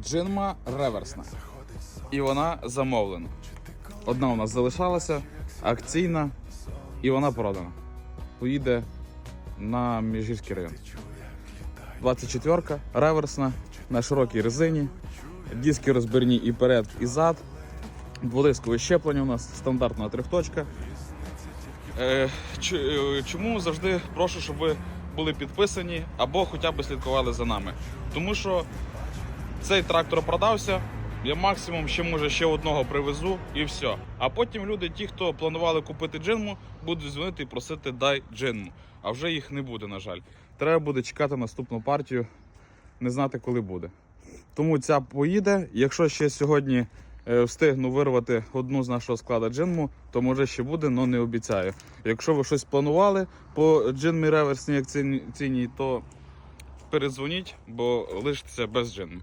джинма реверсна. І вона замовлена. Одна у нас залишалася, акційна, і вона продана. Поїде на Міжгірський район. 24-ка, реверсна, на широкій резині, диски розбірні і перед, і зад, дводискове щеплення у нас, стандартна трьохточка. Е, е, чому завжди прошу, щоб ви були підписані або хоча б слідкували за нами? Тому що цей трактор продався. Я максимум ще може ще одного привезу і все. А потім люди, ті, хто планували купити джинму, будуть дзвонити і просити дай джинму. А вже їх не буде, на жаль. Треба буде чекати наступну партію, не знати, коли буде. Тому ця поїде. Якщо ще сьогодні е, встигну вирвати одну з нашого складу джинму, то може ще буде, але не обіцяю. Якщо ви щось планували по джинмі реверсній акційній, то передзвоніть, бо лишитеся без джинми.